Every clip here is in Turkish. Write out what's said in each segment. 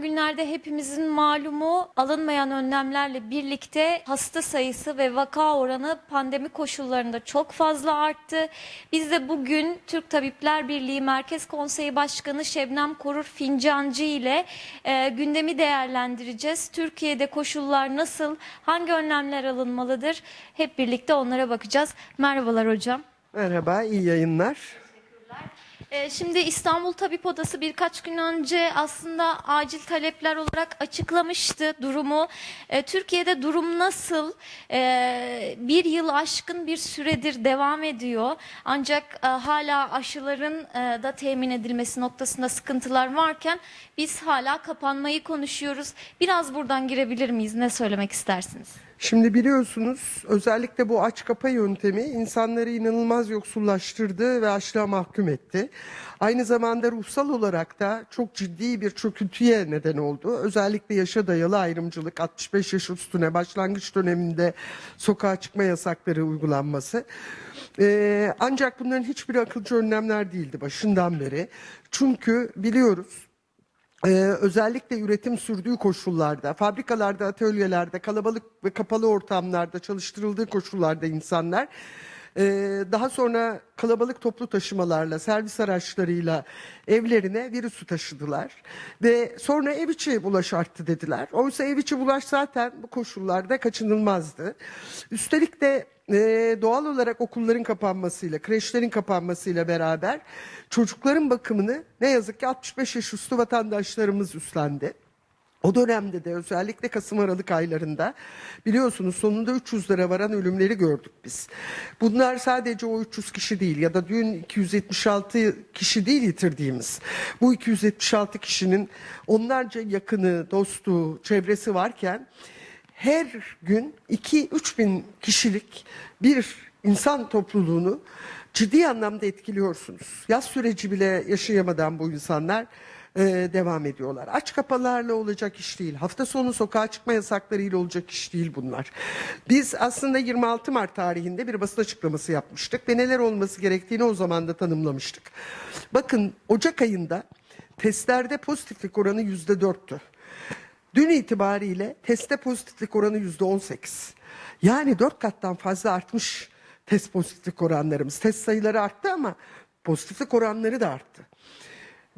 Günlerde hepimizin malumu alınmayan önlemlerle birlikte hasta sayısı ve vaka oranı pandemi koşullarında çok fazla arttı. Biz de bugün Türk Tabipler Birliği Merkez Konseyi Başkanı Şebnem Korur Fincancı ile e, gündemi değerlendireceğiz. Türkiye'de koşullar nasıl, hangi önlemler alınmalıdır? Hep birlikte onlara bakacağız. Merhabalar hocam. Merhaba, iyi yayınlar. Ee, Şimdi İstanbul Tabip Odası birkaç gün önce aslında acil talepler olarak açıklamıştı durumu. Ee, Türkiye'de durum nasıl? Ee, Bir yıl aşkın bir süredir devam ediyor. Ancak e, hala aşıların e, da temin edilmesi noktasında sıkıntılar varken biz hala kapanmayı konuşuyoruz. Biraz buradan girebilir miyiz? Ne söylemek istersiniz? Şimdi biliyorsunuz özellikle bu aç kapa yöntemi insanları inanılmaz yoksullaştırdı ve açlığa mahkum etti. Aynı zamanda ruhsal olarak da çok ciddi bir çöküntüye neden oldu. Özellikle yaşa dayalı ayrımcılık 65 yaş üstüne başlangıç döneminde sokağa çıkma yasakları uygulanması. Ee, ancak bunların hiçbir akılcı önlemler değildi başından beri. Çünkü biliyoruz Ee, özellikle üretim sürdüğü koşullarda, fabrikalarda, atölyelerde, kalabalık ve kapalı ortamlarda çalıştırıldığı koşullarda insanlar e, daha sonra kalabalık toplu taşımalarla, servis araçlarıyla evlerine virüsü taşıdılar. Ve sonra ev içi bulaş arttı dediler. Oysa ev içi bulaş zaten bu koşullarda kaçınılmazdı. Üstelik de e, doğal olarak okulların kapanmasıyla, kreşlerin kapanmasıyla beraber çocukların bakımını ne yazık ki 65 yaş üstü vatandaşlarımız üstlendi. O dönemde de özellikle Kasım Aralık aylarında biliyorsunuz sonunda 300 lira varan ölümleri gördük biz. Bunlar sadece o 300 kişi değil ya da dün 276 kişi değil yitirdiğimiz. Bu 276 kişinin onlarca yakını, dostu, çevresi varken her gün 2-3 bin kişilik bir insan topluluğunu ciddi anlamda etkiliyorsunuz. Yaz süreci bile yaşayamadan bu insanlar e, devam ediyorlar. Aç kapalarla olacak iş değil. Hafta sonu sokağa çıkma yasaklarıyla olacak iş değil bunlar. Biz aslında 26 Mart tarihinde bir basın açıklaması yapmıştık ve neler olması gerektiğini o zaman da tanımlamıştık. Bakın Ocak ayında testlerde pozitiflik oranı yüzde dörttü. Dün itibariyle teste pozitiflik oranı yüzde on sekiz. Yani dört kattan fazla artmış test pozitiflik oranlarımız. Test sayıları arttı ama pozitiflik oranları da arttı.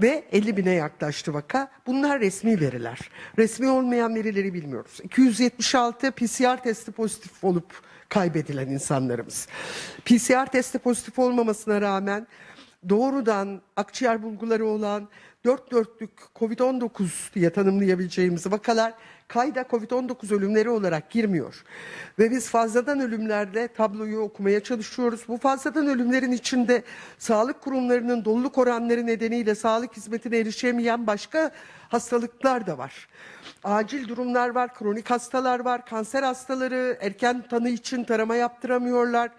Ve 50 bine yaklaştı vaka. Bunlar resmi veriler. Resmi olmayan verileri bilmiyoruz. 276 PCR testi pozitif olup kaybedilen insanlarımız. PCR testi pozitif olmamasına rağmen doğrudan akciğer bulguları olan dört dörtlük COVID-19 diye tanımlayabileceğimiz vakalar kayda COVID-19 ölümleri olarak girmiyor. Ve biz fazladan ölümlerle tabloyu okumaya çalışıyoruz. Bu fazladan ölümlerin içinde sağlık kurumlarının doluluk oranları nedeniyle sağlık hizmetine erişemeyen başka hastalıklar da var. Acil durumlar var, kronik hastalar var, kanser hastaları erken tanı için tarama yaptıramıyorlar.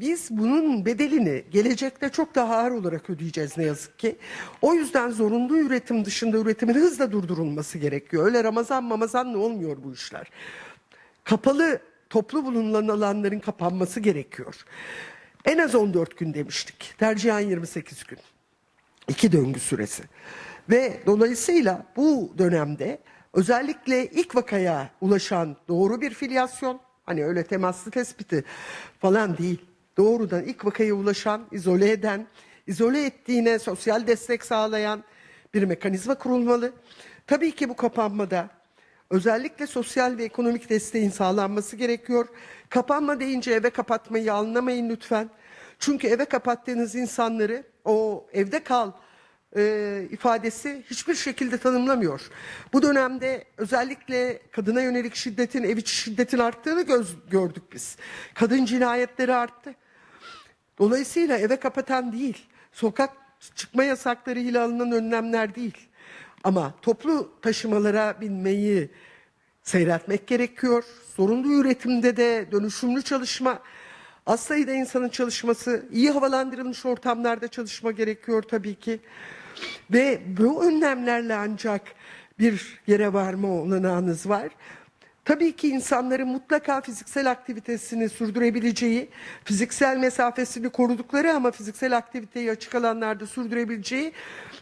Biz bunun bedelini gelecekte çok daha ağır olarak ödeyeceğiz ne yazık ki. O yüzden zorunlu üretim dışında üretimin hızla durdurulması gerekiyor. Öyle Ramazan mamazan ne olmuyor bu işler. Kapalı toplu bulunan alanların kapanması gerekiyor. En az 14 gün demiştik. Tercihen 28 gün. İki döngü süresi. Ve dolayısıyla bu dönemde özellikle ilk vakaya ulaşan doğru bir filyasyon, hani öyle temaslı tespiti falan değil. Doğrudan ilk vakaya ulaşan, izole eden, izole ettiğine sosyal destek sağlayan bir mekanizma kurulmalı. Tabii ki bu kapanmada özellikle sosyal ve ekonomik desteğin sağlanması gerekiyor. Kapanma deyince eve kapatmayı anlamayın lütfen. Çünkü eve kapattığınız insanları o evde kal e, ifadesi hiçbir şekilde tanımlamıyor. Bu dönemde özellikle kadına yönelik şiddetin, ev içi şiddetin arttığını göz, gördük biz. Kadın cinayetleri arttı. Dolayısıyla eve kapatan değil, sokak çıkma yasaklarıyla alınan önlemler değil. Ama toplu taşımalara binmeyi seyretmek gerekiyor. Zorunlu üretimde de dönüşümlü çalışma, az sayıda insanın çalışması, iyi havalandırılmış ortamlarda çalışma gerekiyor tabii ki. Ve bu önlemlerle ancak bir yere varma olanağınız var. Tabii ki insanların mutlaka fiziksel aktivitesini sürdürebileceği, fiziksel mesafesini korudukları ama fiziksel aktiviteyi açık alanlarda sürdürebileceği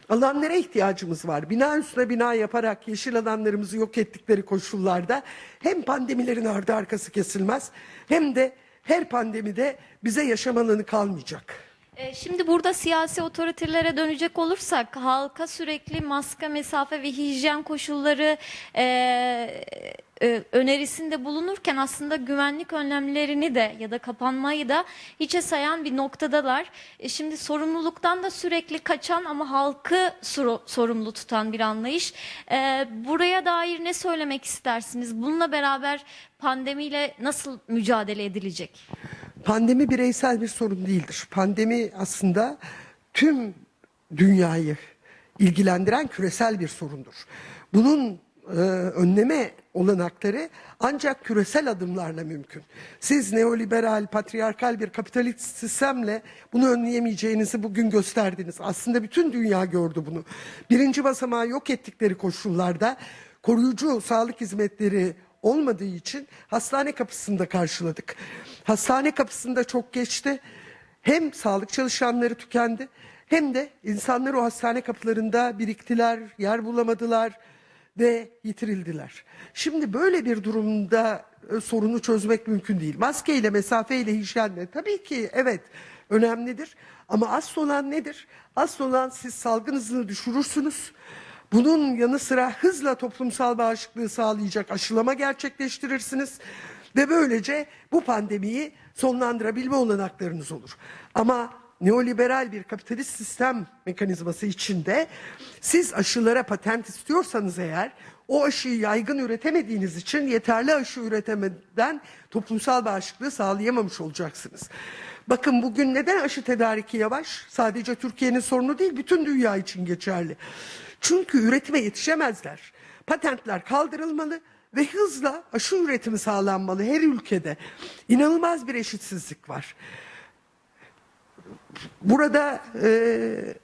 alanlara ihtiyacımız var. Bina üstüne bina yaparak yeşil alanlarımızı yok ettikleri koşullarda hem pandemilerin ardı arkası kesilmez hem de her pandemide bize yaşam alanı kalmayacak. E, Şimdi burada siyasi otoritelere dönecek olursak halka sürekli maske, mesafe ve hijyen koşulları e, e, önerisinde bulunurken aslında güvenlik önlemlerini de ya da kapanmayı da hiçe sayan bir noktadalar. E, şimdi sorumluluktan da sürekli kaçan ama halkı sor- sorumlu tutan bir anlayış. E, buraya dair ne söylemek istersiniz? Bununla beraber pandemiyle nasıl mücadele edilecek? Pandemi bireysel bir sorun değildir. Pandemi aslında tüm dünyayı ilgilendiren küresel bir sorundur. Bunun e, önleme olanakları ancak küresel adımlarla mümkün. Siz neoliberal, patriarkal bir kapitalist sistemle bunu önleyemeyeceğinizi bugün gösterdiniz. Aslında bütün dünya gördü bunu. Birinci basamağı yok ettikleri koşullarda koruyucu sağlık hizmetleri olmadığı için hastane kapısında karşıladık. Hastane kapısında çok geçti. Hem sağlık çalışanları tükendi hem de insanlar o hastane kapılarında biriktiler, yer bulamadılar ve yitirildiler. Şimdi böyle bir durumda e, sorunu çözmek mümkün değil. Maskeyle, mesafeyle, hijyenle tabii ki evet önemlidir. Ama asıl olan nedir? Asıl olan siz salgın hızını düşürürsünüz. Bunun yanı sıra hızla toplumsal bağışıklığı sağlayacak aşılama gerçekleştirirsiniz. Ve böylece bu pandemiyi sonlandırabilme olanaklarınız olur. Ama neoliberal bir kapitalist sistem mekanizması içinde siz aşılara patent istiyorsanız eğer o aşıyı yaygın üretemediğiniz için yeterli aşı üretemeden toplumsal bağışıklığı sağlayamamış olacaksınız. Bakın bugün neden aşı tedariki yavaş? Sadece Türkiye'nin sorunu değil, bütün dünya için geçerli. Çünkü üretime yetişemezler. Patentler kaldırılmalı ve hızla aşı üretimi sağlanmalı her ülkede. İnanılmaz bir eşitsizlik var. Burada e,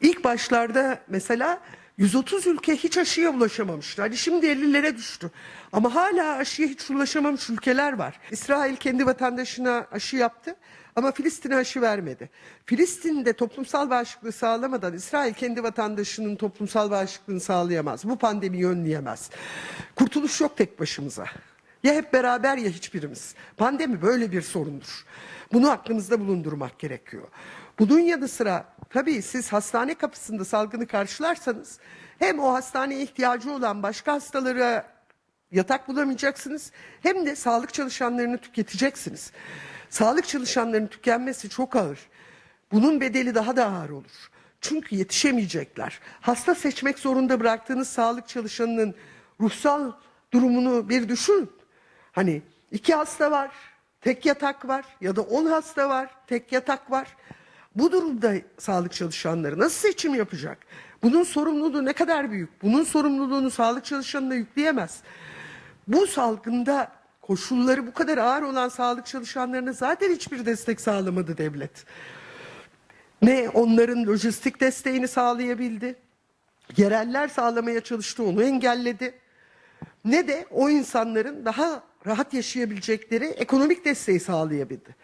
ilk başlarda mesela 130 ülke hiç aşıya ulaşamamıştı. Hani şimdi 50'lere düştü. Ama hala aşıya hiç ulaşamamış ülkeler var. İsrail kendi vatandaşına aşı yaptı ama Filistin'e aşı vermedi. Filistin'de toplumsal bağışıklığı sağlamadan İsrail kendi vatandaşının toplumsal bağışıklığını sağlayamaz. Bu pandemiyi önleyemez. Kurtuluş yok tek başımıza. Ya hep beraber ya hiçbirimiz. Pandemi böyle bir sorundur. Bunu aklımızda bulundurmak gerekiyor. Bunun yanı sıra tabii siz hastane kapısında salgını karşılarsanız hem o hastaneye ihtiyacı olan başka hastalara yatak bulamayacaksınız hem de sağlık çalışanlarını tüketeceksiniz. Sağlık çalışanlarının tükenmesi çok ağır. Bunun bedeli daha da ağır olur. Çünkü yetişemeyecekler. Hasta seçmek zorunda bıraktığınız sağlık çalışanının ruhsal durumunu bir düşün. Hani iki hasta var, tek yatak var ya da on hasta var, tek yatak var. Bu durumda sağlık çalışanları nasıl seçim yapacak? Bunun sorumluluğu ne kadar büyük? Bunun sorumluluğunu sağlık çalışanına yükleyemez. Bu salgında koşulları bu kadar ağır olan sağlık çalışanlarına zaten hiçbir destek sağlamadı devlet. Ne onların lojistik desteğini sağlayabildi, yereller sağlamaya çalıştı onu engelledi. Ne de o insanların daha rahat yaşayabilecekleri ekonomik desteği sağlayabildi.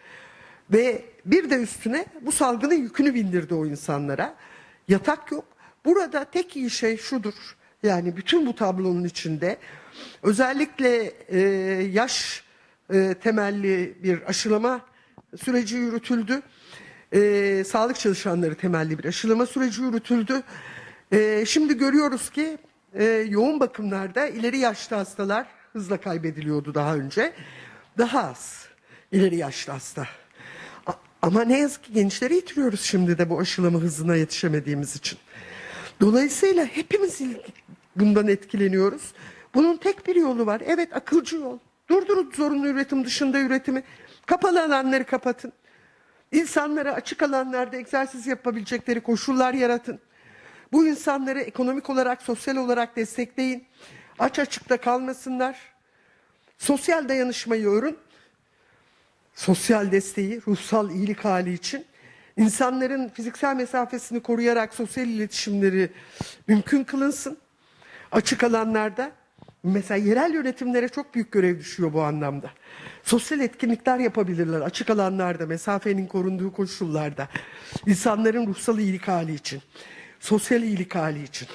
Ve bir de üstüne bu salgının yükünü bindirdi o insanlara. Yatak yok. Burada tek iyi şey şudur. Yani bütün bu tablonun içinde özellikle e, yaş e, temelli bir aşılama süreci yürütüldü. E, sağlık çalışanları temelli bir aşılama süreci yürütüldü. E, şimdi görüyoruz ki e, yoğun bakımlarda ileri yaşlı hastalar hızla kaybediliyordu daha önce. Daha az ileri yaşlı hasta. Ama ne yazık ki gençleri yitiriyoruz şimdi de bu aşılama hızına yetişemediğimiz için. Dolayısıyla hepimiz bundan etkileniyoruz. Bunun tek bir yolu var. Evet akılcı yol. Durdurun zorunlu üretim dışında üretimi. Kapalı alanları kapatın. İnsanlara açık alanlarda egzersiz yapabilecekleri koşullar yaratın. Bu insanları ekonomik olarak, sosyal olarak destekleyin. Aç açıkta kalmasınlar. Sosyal dayanışmayı örün. Sosyal desteği, ruhsal iyilik hali için. insanların fiziksel mesafesini koruyarak sosyal iletişimleri mümkün kılınsın. Açık alanlarda mesela yerel yönetimlere çok büyük görev düşüyor bu anlamda. Sosyal etkinlikler yapabilirler açık alanlarda, mesafenin korunduğu koşullarda. İnsanların ruhsal iyilik hali için, sosyal iyilik hali için.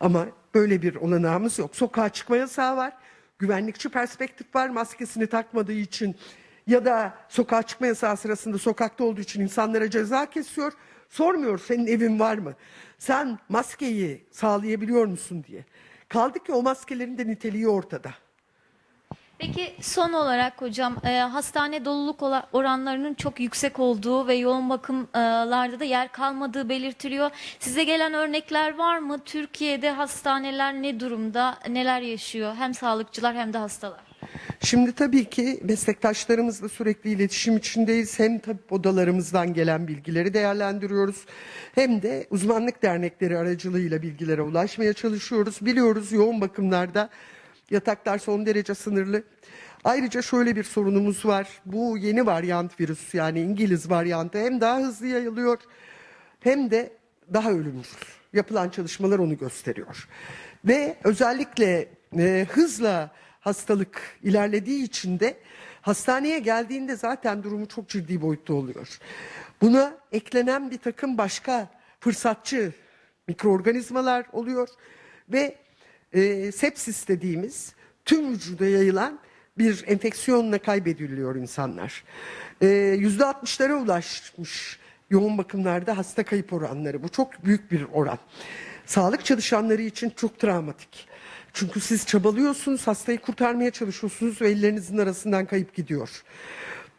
Ama böyle bir olanağımız yok. Sokağa çıkma yasağı var. Güvenlikçi perspektif var maskesini takmadığı için ya da sokağa çıkma yasağı sırasında sokakta olduğu için insanlara ceza kesiyor. Sormuyor senin evin var mı? Sen maskeyi sağlayabiliyor musun diye. Kaldı ki o maskelerin de niteliği ortada. Peki son olarak hocam e, hastane doluluk oranlarının çok yüksek olduğu ve yoğun bakımlarda da yer kalmadığı belirtiliyor. Size gelen örnekler var mı? Türkiye'de hastaneler ne durumda, neler yaşıyor? Hem sağlıkçılar hem de hastalar. Şimdi tabii ki meslektaşlarımızla sürekli iletişim içindeyiz. Hem tabip odalarımızdan gelen bilgileri değerlendiriyoruz. Hem de uzmanlık dernekleri aracılığıyla bilgilere ulaşmaya çalışıyoruz. Biliyoruz yoğun bakımlarda yataklar son derece sınırlı. Ayrıca şöyle bir sorunumuz var. Bu yeni varyant virüs yani İngiliz varyantı hem daha hızlı yayılıyor hem de daha ölümcül. Yapılan çalışmalar onu gösteriyor. Ve özellikle e, hızla hastalık ilerlediği için de hastaneye geldiğinde zaten durumu çok ciddi boyutta oluyor. Buna eklenen bir takım başka fırsatçı mikroorganizmalar oluyor ve e, sepsis dediğimiz tüm vücuda yayılan bir enfeksiyonla kaybediliyor insanlar. E, Yüzde 60'lara ulaşmış yoğun bakımlarda hasta kayıp oranları. Bu çok büyük bir oran. Sağlık çalışanları için çok travmatik. Çünkü siz çabalıyorsunuz, hastayı kurtarmaya çalışıyorsunuz ve ellerinizin arasından kayıp gidiyor.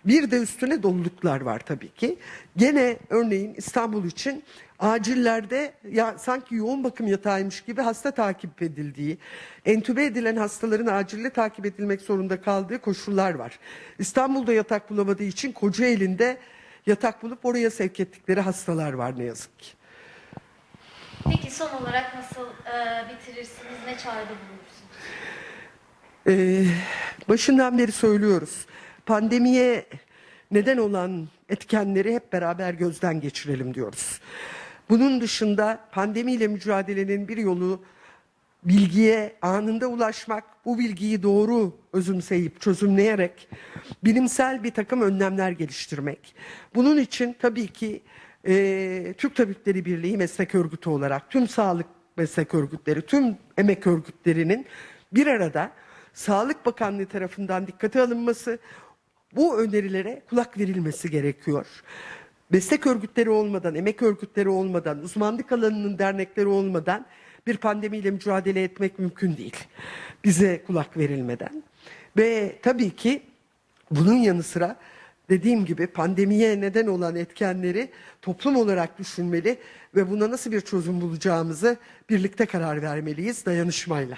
Bir de üstüne doluluklar var tabii ki. Gene örneğin İstanbul için acillerde ya sanki yoğun bakım yatağıymış gibi hasta takip edildiği, entübe edilen hastaların acille takip edilmek zorunda kaldığı koşullar var. İstanbul'da yatak bulamadığı için Kocaeli'nde yatak bulup oraya sevk ettikleri hastalar var ne yazık ki. Peki son olarak nasıl e, bitirirsiniz, ne çağrıda bulunursunuz? Ee, başından beri söylüyoruz. Pandemiye neden olan etkenleri hep beraber gözden geçirelim diyoruz. Bunun dışında pandemiyle mücadelenin bir yolu bilgiye anında ulaşmak, bu bilgiyi doğru özümseyip çözümleyerek bilimsel bir takım önlemler geliştirmek. Bunun için tabii ki e, Türk Tabipleri Birliği meslek örgütü olarak tüm sağlık meslek örgütleri, tüm emek örgütlerinin bir arada Sağlık Bakanlığı tarafından dikkate alınması, bu önerilere kulak verilmesi gerekiyor. Meslek örgütleri olmadan, emek örgütleri olmadan, uzmanlık alanının dernekleri olmadan bir pandemiyle mücadele etmek mümkün değil. Bize kulak verilmeden. Ve tabii ki bunun yanı sıra dediğim gibi pandemiye neden olan etkenleri toplum olarak düşünmeli ve buna nasıl bir çözüm bulacağımızı birlikte karar vermeliyiz dayanışmayla.